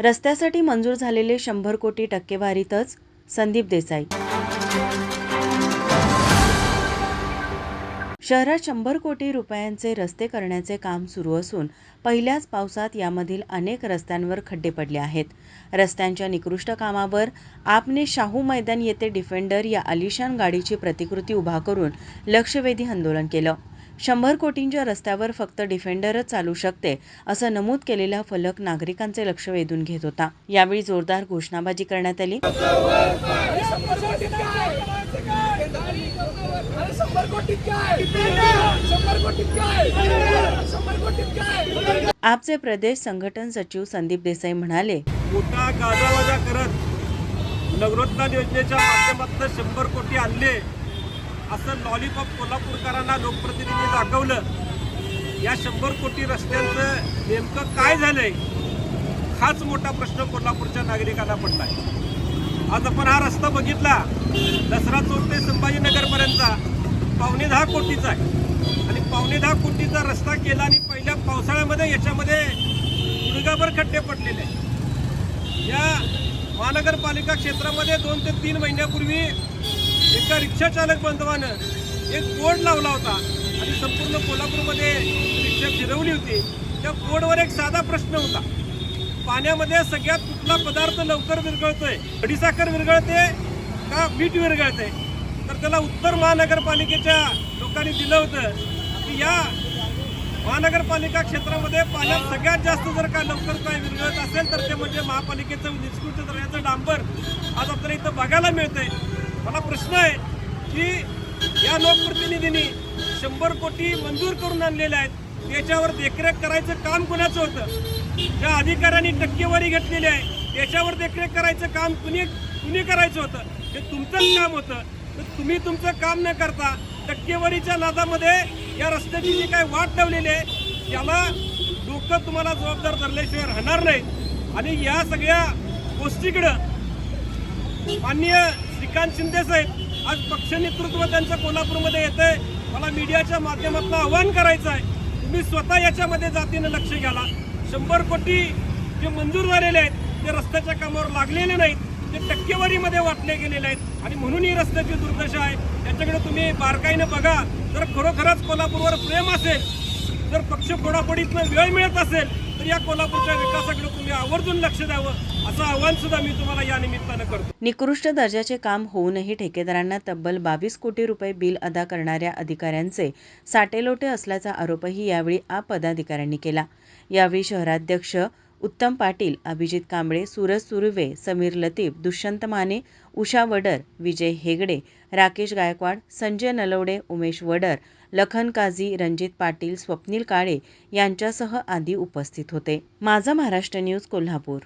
रस्त्यासाठी मंजूर झालेले शंभर कोटी टक्केवारीतच संदीप देसाई. शहरात शंभर कोटी रुपयांचे रस्ते करण्याचे काम सुरू असून पहिल्याच पावसात यामधील अनेक रस्त्यांवर खड्डे पडले आहेत. रस्त्यांच्या निकृष्ट कामावर आपने शाहू मैदान येथे डिफेंडर या आलिशान गाडीची प्रतिकृती उभा करून लक्षवेधी आंदोलन केलं. शंभर कोटींच्या रस्त्यावर फक्त डिफेंडरच चालू शकते असं नमूद केलेला फलक नागरिकांचे लक्ष वेधून घेत होता. यावेळी जोरदार घोषणाबाजी करण्यात आली. आपचे प्रदेश संघटन सचिव संदीप देसाई म्हणाले मोठा गाजावाजा करत नगरोत्थान योजनेच्या माध्यमातून शंभर कोटी आणले. असं लॉलीपॉप कोल्हापूरकरांना लोकप्रतिनिधी दाखवलं. या शंभर कोटी रस्त्यांचं नेमकं काय झालंय? हाच मोठा प्रश्न कोल्हापूरच्या नागरिकांना पडला आज आपण हा रस्ता बघितला. दसरा चौक ते संभाजीनगरपर्यंतचा. पावणे दहा कोटीचा आहे. आणि पावणे दहा कोटीचा रस्ता केला आणि पहिल्या पावसाळ्यामध्ये याच्यामध्ये गुडघाभर खड्डे पडलेले या महानगरपालिका क्षेत्रामध्ये दोन ते तीन महिन्यापूर्वी एका रिक्षाचालक बांधवानं एक बोर्ड लावला होता आणि संपूर्ण कोल्हापूरमध्ये रिक्षा फिरवली होती. त्या बोर्डवर एक साधा प्रश्न होता. पाण्यामध्ये सगळ्यात कुठला पदार्थ लवकर विरघळतोय? अडीसाखर विरघळते का मीठ विरघळते? तर त्याला उत्तर महानगरपालिकेच्या लोकांनी दिलं होतं. की या महानगरपालिका क्षेत्रामध्ये पाण्यात सगळ्यात जास्त जर का लवकर काय विरघळत असेल तर ते म्हणजे महापालिकेचं निष्कृत दर्जाचं डांबर आज आपल्याला इथं बघायला मिळतंय. मला प्रश्न आहे की या लोकप्रतिनिधींनी शंभर कोटी मंजूर करून आणलेले आहेत त्याच्यावर देखरेख करायचं काम कोणाचं होतं? ज्या अधिकाऱ्यांनी टक्केवारी घेतलेली आहे त्याच्यावर देखरेख करायचं काम कुणी कुणी करायचं होतं? हे तुमचंच काम होतं. तर तुम्ही तुमचं काम न करता टक्केवारीच्या नादामध्ये या रस्त्याची जी काय वाट लावलेली आहे त्याला लोक तुम्हाला जबाबदार धरल्याशिवाय राहणार नाही. आणि या सगळ्या गोष्टीकडं माननीय श्रीकांत शिंदे साहेब आज पक्ष नेतृत्व त्यांचं कोल्हापूरमध्ये येत आहे मला मीडियाच्या माध्यमातून आवाहन करायचं आहे तुम्ही स्वतः याच्यामध्ये जातीनं लक्ष घ्याला. शंभर कोटी जे मंजूर झालेले आहेत ते रस्त्याच्या कामावर लागलेले नाहीत ते टक्केवारीमध्ये वाटले गेलेले आहेत. आणि म्हणून ही रस्त्याची दुर्दशा आहे. त्याच्याकडे तुम्ही बारकाईनं बघा. जर खरोखरच कोल्हापूरवर प्रेम असेल जर पक्ष फोडाफोडीतनं वेळ मिळत असेल या कोल्हापूरच्या विकासाकडे तुम्ही आवर्जून लक्ष द्यावं असं आव्हान सुद्धा मी तुम्हाला या निमित्तानं करतो. निकृष्ट दर्जाचे काम होऊनही ठेकेदारांना तब्बल बावीस कोटी रुपये बिल अदा करणाऱ्या अधिकाऱ्यांचे साटेलोटे असल्याचा आरोपही यावेळी आप पदाधिकाऱ्यांनी केला. यावेळी शहराध्यक्ष उत्तम पाटील अभिजित कांबळे सूरज सुर्वे समीर लतीफ दुष्यंत माने उषा वडर विजय हेगडे राकेश गायकवाड संजय नलवडे उमेश वडर लखन काझी रणजित पाटील स्वप्नील काळे यांच्यासह आदी उपस्थित होते. माझा महाराष्ट्र न्यूज कोल्हापूर.